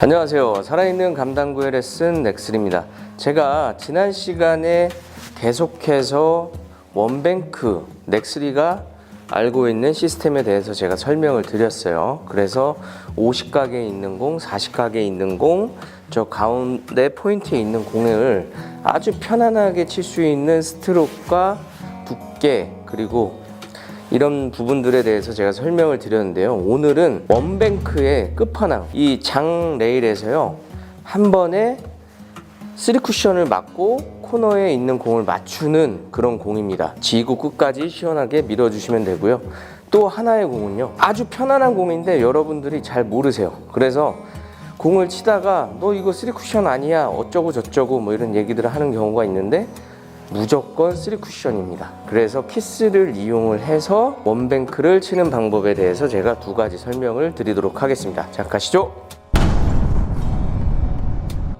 안녕하세요. 살아있는 감당구의 레슨 넥슬입니다. 제가 지난 시간에 계속해서 원뱅크 넥슬이가 알고 있는 시스템에 대해서 제가 설명을 드렸어요. 그래서 50각에 있는 공, 40각에 있는 공, 저 가운데 포인트에 있는 공을 아주 편안하게 칠 수 있는 스트로크와 두께 그리고 이런 부분들에 대해서 제가 설명을 드렸는데요. 오늘은 원뱅크의 끝판왕 이 장 레일에서요 한 번에 쓰리 쿠션을 맞고 코너에 있는 공을 맞추는 그런 공입니다. 지구 끝까지 시원하게 밀어주시면 되고요. 또 하나의 공은요 아주 편안한 공인데 여러분들이 잘 모르세요. 그래서 공을 치다가 너 이거 쓰리 쿠션 아니야 어쩌고 저쩌고 뭐 이런 얘기들을 하는 경우가 있는데 무조건 3쿠션입니다. 그래서 키스를 이용을 해서 원뱅크를 치는 방법에 대해서 제가 두 가지 설명을 드리도록 하겠습니다. 자, 가시죠.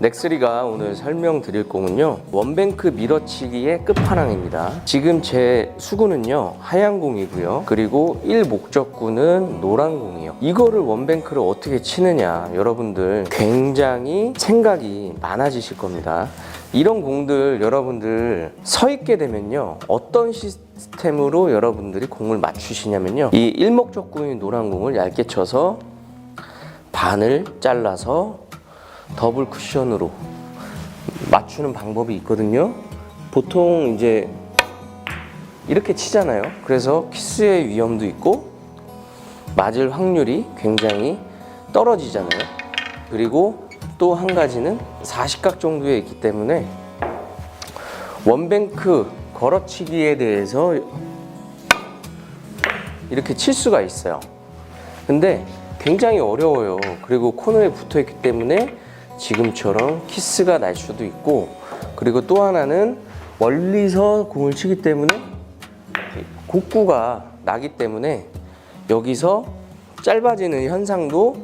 넥스리가 오늘 설명드릴 공은요 원뱅크 밀어치기의 끝판왕입니다. 지금 제 수구는요 하얀 공이고요. 그리고 1 목적구는 노란 공이에요. 이거를 원뱅크를 어떻게 치느냐 여러분들 굉장히 생각이 많아지실 겁니다. 이런 공들 여러분들 서 있게 되면요 어떤 시스템으로 여러분들이 공을 맞추시냐면요 이 일목적구인 노란 공을 얇게 쳐서 반을 잘라서 더블 쿠션으로 맞추는 방법이 있거든요. 보통 이제 이렇게 치잖아요. 그래서 키스의 위험도 있고 맞을 확률이 굉장히 떨어지잖아요. 그리고 또 한 가지는 40각 정도에 있기 때문에 원뱅크 걸어치기에 대해서 이렇게 칠 수가 있어요. 근데 굉장히 어려워요. 그리고 코너에 붙어 있기 때문에 지금처럼 키스가 날 수도 있고 그리고 또 하나는 멀리서 공을 치기 때문에 곡구가 나기 때문에 여기서 짧아지는 현상도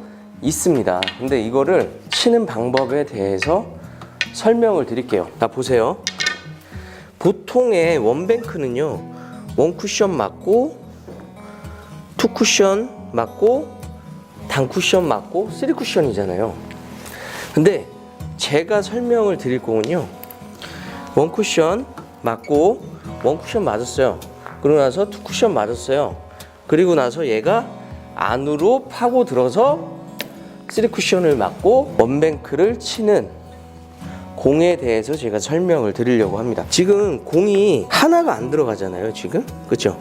있습니다. 근데 이거를 치는 방법에 대해서 설명을 드릴게요. 자, 보세요. 보통의 원뱅크는요, 원 쿠션 맞고, 투 쿠션 맞고, 단 쿠션 맞고, 쓰리 쿠션이잖아요. 근데 제가 설명을 드릴 공은요. 원 쿠션 맞고 원 쿠션 맞았어요. 그러고 나서 투 쿠션 맞았어요. 그리고 나서 얘가 안으로 파고 들어서 쓰리 쿠션을 맞고 원뱅크를 치는 공에 대해서 제가 설명을 드리려고 합니다. 지금 공이 하나가 안 들어가잖아요 지금. 그죠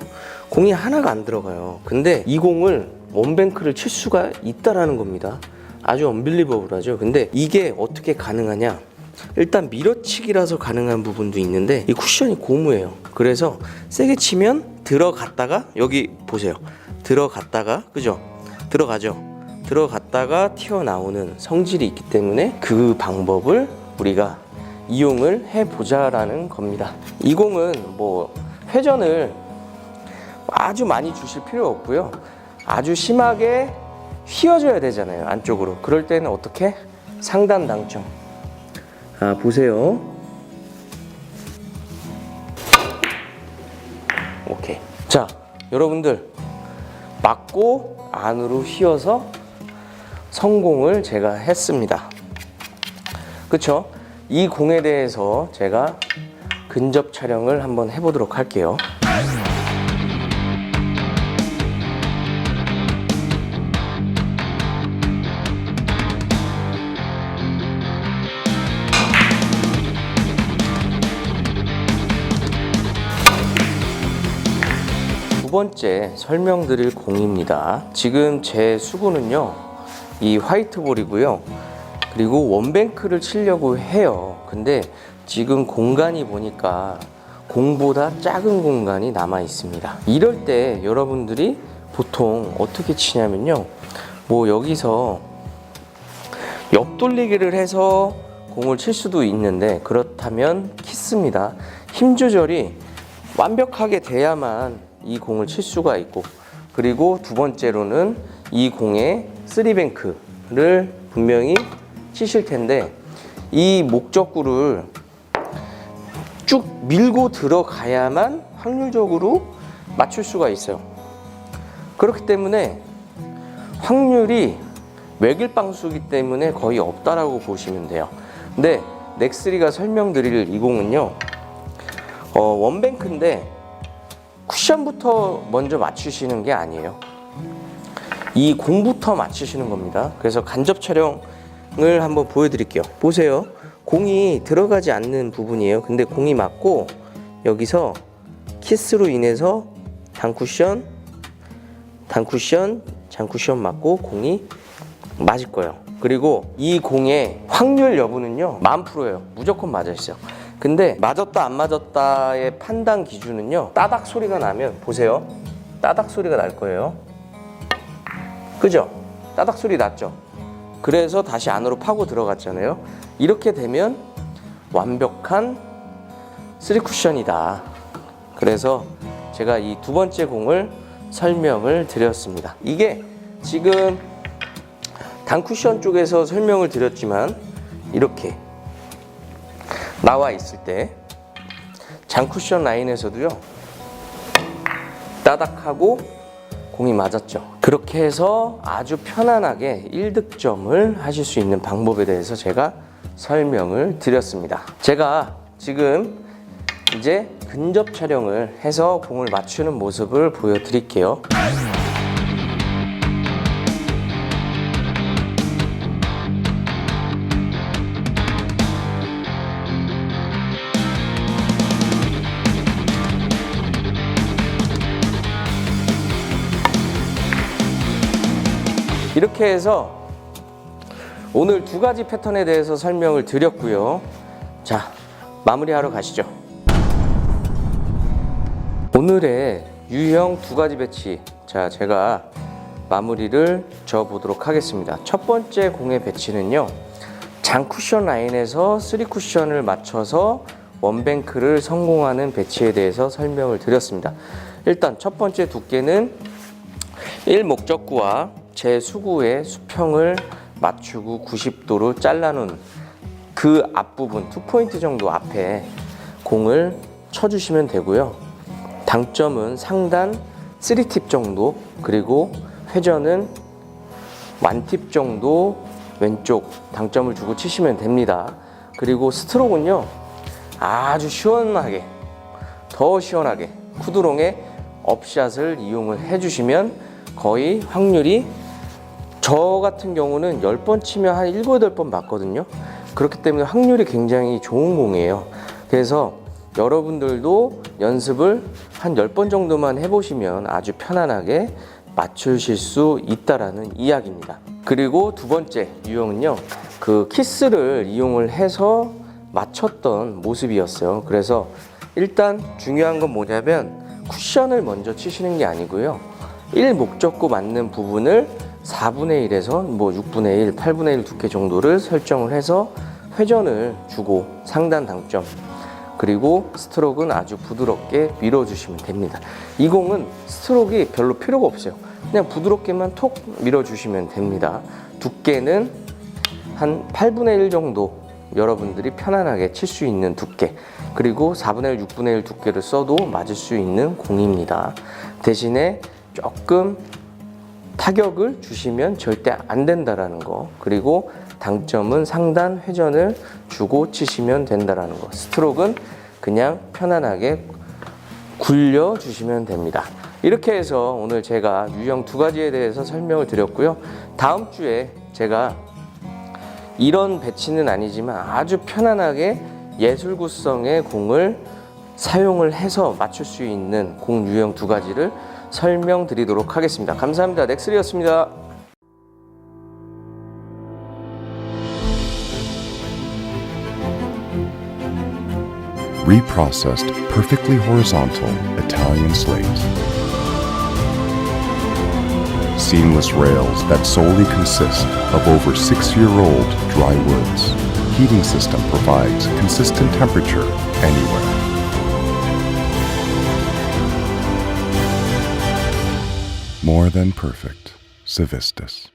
공이 하나가 안 들어가요. 근데 이 공을 원뱅크를 칠 수가 있다라는 겁니다 아주 언빌리버블하죠. 근데 이게 어떻게 가능하냐? 일단 밀어치기라서 가능한 부분도 있는데 이 쿠션이 고무예요. 그래서 세게 치면 들어갔다가 여기 보세요. 들어갔다가 그죠? 들어가죠. 들어갔다가 튀어나오는 성질이 있기 때문에 그 방법을 우리가 이용을 해보자라는 겁니다. 이 공은 뭐 회전을 아주 많이 주실 필요 없고요. 아주 심하게 휘어져야 되잖아요 안쪽으로. 그럴 때는 어떻게? 상단 당점 아 보세요. 오케이. 자 여러분들. 맞고 안으로 휘어서 성공을 제가 했습니다. 그쵸? 이 공에 대해서 제가 근접 촬영을 한번 해보도록 할게요 번째 설명드릴 공입니다. 지금 제 수구는요, 이 화이트볼이고요. 그리고 원뱅크를 치려고 해요. 근데 지금 공간이 보니까 공보다 작은 공간이 남아 있습니다. 이럴 때 여러분들이 보통 어떻게 치냐면요. 뭐 여기서 옆돌리기를 해서 공을 칠 수도 있는데 그렇다면 키스입니다. 힘 조절이 완벽하게 돼야만 이 공을 칠 수가 있고 그리고 두 번째로는 이 공의 쓰리뱅크를 분명히 치실 텐데 이 목적구를 쭉 밀고 들어가야만 확률적으로 맞출 수가 있어요. 그렇기 때문에 확률이 외길 방수기 때문에 거의 없다라고 보시면 돼요. 근데 넥3가 설명드릴 이 공은요. 어, 원뱅크인데 쿠션부터 먼저 맞추시는 게 아니에요. 이 공부터 맞추시는 겁니다. 그래서 간접 촬영을 한번 보여드릴게요. 보세요. 공이 들어가지 않는 부분이에요. 근데 공이 맞고 여기서 키스로 인해서 단쿠션, 단쿠션, 장쿠션 맞고 공이 맞을 거예요. 그리고 이 공의 확률 여부는요, 만 프로예요. 무조건 맞아 있어요. 근데 맞았다 안 맞았다의 판단 기준은요, 따닥 소리가 나면 보세요. 따닥 소리가 날 거예요. 그죠? 따닥 소리 났죠? 그래서 다시 안으로 파고 들어갔잖아요. 이렇게 되면 완벽한 쓰리 쿠션이다. 그래서 제가 이 두 번째 공을 설명을 드렸습니다. 이게 지금 단쿠션 쪽에서 설명을 드렸지만 이렇게 나와 있을 때 장쿠션 라인에서도요 따닥하고 공이 맞았죠. 그렇게 해서 아주 편안하게 1득점을 하실 수 있는 방법에 대해서 제가 설명을 드렸습니다. 제가 지금 이제 근접 촬영을 해서 공을 맞추는 모습을 보여드릴게요. 이렇게 해서 오늘 두 가지 패턴에 대해서 설명을 드렸고요. 자, 마무리하러 가시죠. 오늘의 유형 두 가지 배치. 자, 제가 마무리를 져 보도록 하겠습니다. 첫 번째 공의 배치는요. 장 쿠션 라인에서 쓰리 쿠션을 맞춰서 원뱅크를 성공하는 배치에 대해서 설명을 드렸습니다. 일단 첫 번째 두께는 1 목적구와 제 수구의 수평을 맞추고 90도로 잘라놓은 그 앞부분 2포인트 정도 앞에 공을 쳐주시면 되고요. 당점은 상단 3팁 정도 그리고 회전은 1팁 정도 왼쪽 당점을 주고 치시면 됩니다. 그리고 스트로크는요 아주 시원하게 더 시원하게 쿠드롱의 업샷을 이용을 해주시면 거의 확률이 저 같은 경우는 10번 치면 한 7, 8번 맞거든요. 그렇기 때문에 확률이 굉장히 좋은 공이에요. 그래서 여러분들도 연습을 한 10번 정도만 해보시면 아주 편안하게 맞추실 수 있다라는 이야기입니다. 그리고 두 번째 유형은요, 그 키스를 이용을 해서 맞췄던 모습이었어요. 그래서 일단 중요한 건 뭐냐면 쿠션을 먼저 치시는 게 아니고요. 1 목적구 맞는 부분을 4분의 1에서 뭐 6분의 1, 8분의 1 두께 정도를 설정을 해서 회전을 주고 상단 당점 그리고 스트로크는 아주 부드럽게 밀어주시면 됩니다. 이 공은 스트로크가 별로 필요가 없어요. 그냥 부드럽게만 톡 밀어주시면 됩니다. 두께는 한 8분의 1 정도 여러분들이 편안하게 칠 수 있는 두께 그리고 4분의 1, 6분의 1 두께를 써도 맞을 수 있는 공입니다. 대신에 조금 타격을 주시면 절대 안 된다라는 거. 그리고 당점은 상단 회전을 주고 치시면 된다라는 거. 스트로크는 그냥 편안하게 굴려 주시면 됩니다. 이렇게 해서 오늘 제가 유형 두 가지에 대해서 설명을 드렸고요. 다음 주에 제가 이런 배치는 아니지만 아주 편안하게 예술 구성의 공을 사용을 해서 맞출 수 있는 공 유형 두 가지를 설명드리도록 하겠습니다. 감사합니다. 넥슬이었습니다. reprocessed perfectly horizontal Italian slate. Seamless rails that solely consist of over six year old dry woods. Heating system provides consistent temperature anywhere. More than perfect. Civistus.